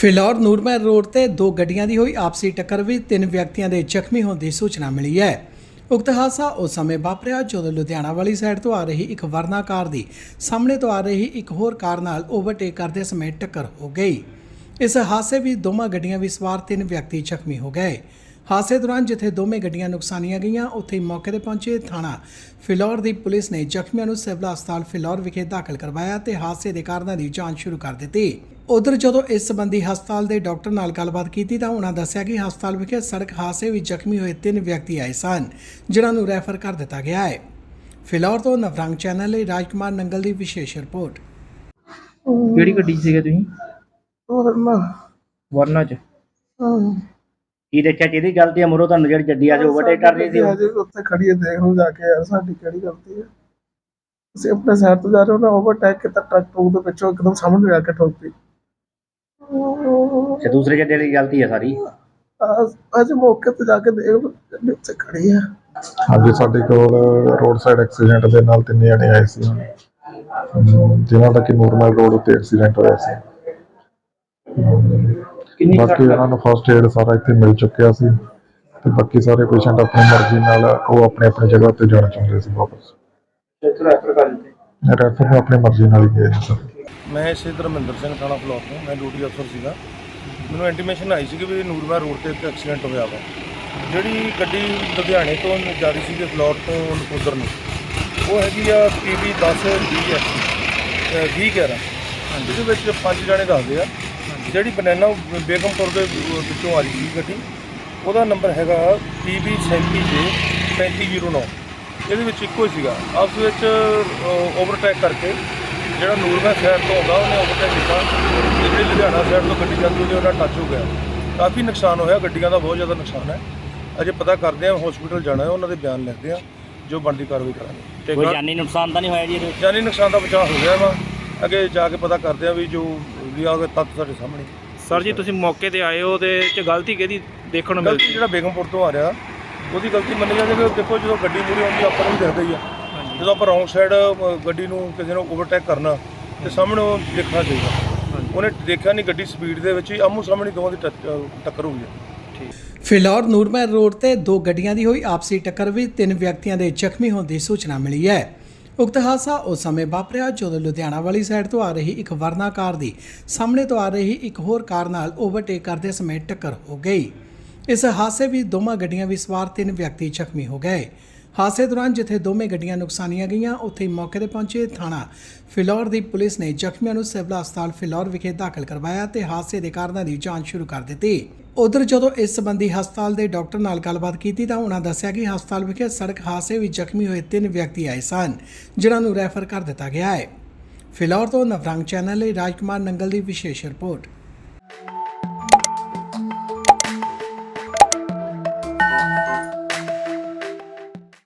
Phillaur Nurmahal road ਤੇ ਦੋ ਗੱਡੀਆਂ ਦੀ ਹੋਈ ਆਪਸੀ ਟੱਕਰ ਵਿੱਚ ਤਿੰਨ ਵਿਅਕਤੀਆਂ ਦੇ ਜ਼ਖਮੀ ਹੋਣ ਦੀ ਸੂਚਨਾ ਮਿਲੀ ਹੈ। ਉਕਤ ਹਾਦਸਾ ਉਸ ਸਮੇਂ ਵਾਪਰਿਆ ਜਦੋਂ ਲੁਧਿਆਣਾ ਵਾਲੀ ਸਾਈਡ ਤੋਂ ਆ ਰਹੀ ਇੱਕ ਵਰਨਾ ਕਾਰ ਦੀ ਸਾਹਮਣੇ ਤੋਂ ਆ ਰਹੀ ਇੱਕ ਹੋਰ ਕਾਰ ਨਾਲ ਓਵਰਟੇਕ ਕਰਦੇ ਸਮੇਂ ਟੱਕਰ ਹੋ ਗਈ। ਇਸ ਹਾਦਸੇ ਵਿੱਚ ਦੋਵਾਂ ਗੱਡੀਆਂ ਵਿੱਚ ਸਵਾਰ ਤਿੰਨ ਵਿਅਕਤੀ ਜ਼ਖਮੀ ਹੋ ਗਏ। ਹਾਦਸੇ ਦੌਰਾਨ ਜਿੱਥੇ ਦੋਵੇਂ ਗੱਡੀਆਂ ਨੁਕਸਾਨੀਆਂ ਗਈਆਂ ਉੱਥੇ ਹੀ ਮੌਕੇ ਤੇ ਪਹੁੰਚੇ ਥਾਣਾ। ਫਿਲੌਰ ਦੀ ਪੁਲਿਸ ਨੇ ਜ਼ਖਮੀਆਂ ਨੂੰ ਸਿਵਲ ਹਸਪਤਾਲ ਫਿਲੌਰ ਵਿਖੇ ਦਾਖਲ ਕਰਵਾਇਆ ਤੇ ਹਾਦਸੇ ਦੇ ਕਾਰਨਾਂ ਦੀ ਜਾਂਚ ਸ਼ੁਰੂ ਕਰ ਦਿੱਤੀ। ਉਧਰ ਜਦੋਂ ਇਸ ਸੰਬੰਧੀ ਹਸਪਤਾਲ ਦੇ ਡਾਕਟਰ ਨਾਲ ਗੱਲਬਾਤ ਕੀਤੀ ਤਾਂ ਉਹਨਾਂ ਦੱਸਿਆ ਕਿ ਹਸਪਤਾਲ ਵਿਖੇ ਸੜਕ ਹਾਦਸੇ ਵਿੱਚ ਜ਼ਖਮੀ ਹੋਏ ਤਿੰਨ ਵਿਅਕਤੀ ਆਏ ਸਨ ਜਿਨ੍ਹਾਂ ਨੂੰ ਰੈਫਰ ਕਰ ਦਿੱਤਾ ਗਿਆ ਹੈ। ਫਿਲੌਰ ਤੋਂ ਨਵਰੰਗ ਚੈਨਲ ਲਈ ਰਾਜਕੁਮਾਰ ਨੰਗਲ ਦੀ ਵਿਸ਼ੇਸ਼ ਰਿਪੋਰਟ। ਕਿਹੜੀ ਗੱਡੀ 'ਚ ਸੀਗੇ ਤੁਸੀਂ? ਹੋਰ ਵਰਨਾ 'ਚ। ਹਾਂ। ਕੀ ਦੇਖਿਆ? ਕਿਹਦੀ ਗਲਤੀ ਹੈ ਮੁਰੋ ਤੁਹਾਨੂੰ ਜਿਹੜੀ ਗੱਡੀ ਅੱਜ ਓਵਰਟੇਕ ਕਰ ਰਹੀ ਸੀ ਉਹ? ਅਜੇ ਉੱਥੇ ਖੜੀ ਹੈ ਦੇਖ ਨੂੰ ਜਾ ਕੇ ਯਾਰ ਸਾਡੀ ਕਿਹੜੀ ਗਲਤੀ ਹੈ ਅਸੀਂ ਆਪਣੇ ਸਾਈਡ ਤੋਂ ਜਾ ਰਹੇ ਹਾਂ ਨਾ ਓਵਰਟੇਕ ਕੀਤਾ ਟਰੱਕ ਟਰੂਕ ਦੇ ਪਿੱਛੋਂ ਇੱਕਦਮ ਸਾਹਮਣੇ ਆ ਕੇ ਠੋਕਤੀ ਤੇ ਦੂਸਰੇ ਗੱਡੀ ਦੀ ਗਲਤੀ ਹੈ ਸਾਰੀ? ਅੱਜ- ਮੌਕੇ ਤੇ ਜਾ ਕੇ ਦੇਖ ਲਓ ਗੱਡੀ ਉੱਥੇ ਖੜੀ ਹੈ ਹਾਂਜੀ ਸਾਡੇ ਕੋਲ ਰੋਡ ਸਾਈਡ ਐਕਸੀਡੈਂਟ ਦੇ ਨਾਲ ਤਿੰਨ ਜਣੇ ਆਏ ਸੀ। ਅਮ ਜਿਨ੍ਹਾਂ ਦਾ ਕਿ ਨੂਰਮਲ ਰੋਡ ਉੱਤੇ ਐਕਸੀਡੈਂਟ ਹੋਇਆ ਸੀ। ਕਿੰਨੀ ਬਾਕੀ ਉਹਨਾਂ ਨੂੰ ਫਸਟ ਏਡ ਸਾਰਾ ਇੱਥੇ ਮਿਲ ਚੁੱਕਿਆ ਸੀ ਤੇ ਬਾਕੀ ਸਾਰੇ ਪੇਸ਼ੈਂਟ ਆਪਣੀ ਮਰਜ਼ੀ ਨਾਲ ਉਹ ਆਪਣੇ ਆਪਣੀ ਜਗ੍ਹਾ ਤੇ ਜਾਣਾ ਚਾਹੁੰਦੇ ਸੀ ਵਾਪਸ। ਇੱਥੇ ਰੈਫਰ ਕਰ ਦਿੱਤੇ? ਰੈਫਰ ਆਪਣੀ ਮਰਜ਼ੀ ਨਾਲ ਹੀ ਗਏ ਨੇ ਸਰ। ਮੈਂ ਇਸੇ ਧਰਮਿੰਦਰ ਸਿੰਘ ਥਾਣਾ ਫਲੋਰ ਤੋਂ ਮੈਂ ਡਿਊਟੀ ਅਫਸਰ ਸੀਗਾ। ਮੈਨੂੰ ਇੰਟੀਮੇਸ਼ਨ ਆਈ ਸੀ ਕਿ ਵੀ ਨੂਰਮਹਿ ਰੋਡ ਤੇ ਇੱਕ ਐਕਸੀਡੈਂਟ ਹੋਇਆ ਵਾ। ਜਿਹੜੀ ਗੱਡੀ ਲੁਧਿਆਣੇ ਤੋਂ ਜਾ ਰਹੀ ਸੀ ਕਿ ਫਲੋਰ ਤੋਂ ਨਕੋਦਰ ਨੂੰ ਉਹ ਹੈਗੀ ਆ ਪੀਬੀ 10 20 ਹੈ 20 11 ਜਿਹਦੇ ਵਿੱਚ ਪੰਜ ਜਣੇ ਦੱਸਦੇ ਆ ਜਿਹੜੀ ਬਨਾਨਾ ਬੇਗਮਪੁਰ ਦੇ ਵਿੱਚੋਂ ਆ ਰਹੀ ਸੀ ਗੱਡੀ ਉਹਦਾ ਨੰਬਰ ਹੈਗਾ ਪੀਬੀ 37J 3509 ਇਹਦੇ ਵਿੱਚ ਇੱਕੋ ਹੀ ਸੀਗਾ। ਆਪਸ ਵਿੱਚ ਓਵਰਟੇਕ ਕਰਕੇ ਜਿਹੜਾ ਨੂਰਮਹਿ ਸਾਈਡ ਤੋਂ ਆਉਂਦਾ ਉਹਨੇ ਓਵਰਟੇਕ ਕੀਤਾ। ਜਿਹੜੀ ਲੁਧਿਆਣਾ ਸਾਈਡ ਤੋਂ ਗੱਡੀ ਜਾਂਦੀ ਉਹਦੇ ਉਹਦਾ ਟੱਚ ਹੋ ਗਿਆ। ਕਾਫੀ ਨੁਕਸਾਨ ਹੋਇਆ। ਗੱਡੀਆਂ ਦਾ ਬਹੁਤ ਜ਼ਿਆਦਾ ਨੁਕਸਾਨ ਹੈ। ਅਜੇ ਪਤਾ ਕਰਦੇ ਆ ਹਸਪੀਟਲ ਜਾਣਾ ਹੈ ਉਹਨਾਂ ਦੇ ਬਿਆਨ ਲਿਖਦੇ ਆ ਜੋ ਬਣਦੀ ਕਾਰਵਾਈ ਕਰਾਂਗੇ। ਕੋਈ ਜਾਨੀ ਨੁਕਸਾਨ ਤਾਂ ਨਹੀਂ ਹੋਇਆ ਜੀ? ਜਾਨੀ ਨੁਕਸਾਨ ਦਾ ਬਚਾਅ ਹੋ ਗਿਆ ਵਾ। ਅੱਗੇ ਜਾ ਕੇ ਪਤਾ ਕਰਦੇ ਆ ਵੀ ਜੋ ਵੀ ਆ ਤੱਤ ਸਾਡੇ ਸਾਹਮਣੇ। ਸਰ ਜੀ ਤੁਸੀਂ ਮੌਕੇ ਤੇ ਆਏ ਹੋ ਤੇ ਇਹ 'ਚ ਗਲਤੀ ਕਿਹਦੀ ਦੇਖਣ ਨੂੰ ਗਲਤੀ ਮਿਲਦੀ ਜਿਹੜਾ ਬੇਗਮਪੁਰ ਤੋਂ ਆ ਰਿਹਾ ਉਹਦੀ ਗਲਤੀ ਮੰਨੀ ਜਾਂਦੀ ਕਿ ਦੇਖੋ ਜਦੋਂ ਗੱਡੀ ਮੂਰੇ ਆਉਂਦੀ ਆਪਾਂ ਨੂੰ ਵੀ ਦਿਖਦਾ ਹੀ ਆ ਜਦੋਂ ਆਪਾਂ ਰੌਂਗ ਸਾਈਡ ਗੱਡੀ ਨੂੰ ਕਿਸੇ ਨੂੰ ਓਵਰਟੇਕ ਕਰਨਾ ਤੇ ਸਾਹਮਣੇ ਉਹ ਦੇਖਣਾ ਚਾਹੀਦਾ। ਉਹਨੇ ਦੇਖਿਆ ਨਹੀਂ ਗੱਡੀ ਸਪੀਡ ਦੇ ਵਿੱਚ ਹੀ ਆਮੂ ਸਾਹਮਣੇ ਦੋਵਾਂ ਦੀ ਟੱਚ- ਅਹ ਟੱਕਰ ਹੋਈ ਹੈ ਫਿਲੌਰ ਨੂਰਮਹਿਰ ਰੋਡ ਤੇ ਦੋ ਗੱਡੀਆਂ ਦੀ ਹੋਈ ਆਪਸੀ ਟੱਕਰ ਵਿੱਚ ਤਿੰਨ ਵਿਅਕਤੀਆਂ ਦੇ ਜ਼ਖਮੀ ਹੋਣ ਦੀ ਸੂਚਨਾ ਮਿਲੀ ਹੈ। ਉਕਤ ਹਾਦਸਾ ਉਸ ਸਮੇਂ ਵਾਪਰਿਆ ਜਦੋਂ ਲੁਧਿਆਣਾ ਵਾਲੀ ਸਾਈਡ ਤੋਂ ਆ ਰਹੀ ਇੱਕ ਵਰਨਾ ਕਾਰ ਦੀ ਸਾਹਮਣੇ ਤੋਂ ਆ ਰਹੀ ਇੱਕ ਹੋਰ ਕਾਰ ਨਾਲ ਓਵਰਟੇਕ ਕਰਦੇ ਸਮੇਂ ਟੱਕਰ ਹੋ ਗਈ। ਇਸ ਹਾਦਸੇ ਵਿੱਚ ਦੋਵਾਂ ਗੱਡੀਆਂ ਵਿੱਚ ਸਵਾਰ ਤਿੰਨ ਵਿਅਕਤੀ ਜ਼ਖਮੀ ਹੋ ਗਏ। ਹਾਦਸੇ ਦੌਰਾਨ ਜਿੱਥੇ ਦੋਵੇਂ ਗੱਡੀਆਂ ਨੁਕਸਾਨੀਆਂ ਗਈਆਂ, ਉੱਥੇ ਮੌਕੇ ਤੇ ਪਹੁੰਚੇ ਥਾਣਾ। ਫਿਲੌਰ ਦੀ ਪੁਲਿਸ ਨੇ ਜ਼ਖਮੀਆਂ ਨੂੰ ਸਿਵਲ ਹਸਪਤਾਲ ਫਿਲੌਰ ਵਿਖੇ ਦਾਖਲ ਕਰਵਾਇਆ ਤੇ ਹਾਦਸੇ ਦੇ ਕਾਰਨਾਂ ਦੀ ਜਾਂਚ ਸ਼ੁਰੂ ਕਰ ਦਿੱਤੀ। ਉਧਰ ਜਦੋਂ ਇਸ ਸੰਬੰਧੀ ਹਸਪਤਾਲ ਦੇ ਡਾਕਟਰ ਨਾਲ ਗੱਲਬਾਤ ਕੀਤੀ ਤਾਂ ਉਹਨਾਂ ਦੱਸਿਆ ਕਿ ਹਸਪਤਾਲ ਵਿਖੇ ਸੜਕ ਹਾਦਸੇ ਵਿੱਚ ਜ਼ਖਮੀ ਹੋਏ ਤਿੰਨ ਵਿਅਕਤੀ ਆਏ ਸਨ, ਜਿਨ੍ਹਾਂ ਨੂੰ ਰੈਫਰ ਕਰ ਦਿੱਤਾ ਗਿਆ ਹੈ। ਫਿਲੌਰ ਤੋਂ ਨਵਰੰਗ ਚੈਨਲ ਲਈ ਰਾਜਕੁਮਾਰ ਨੰਗਲ ਦੀ ਵਿਸ਼ੇਸ਼ ਰਿਪੋਰਟ।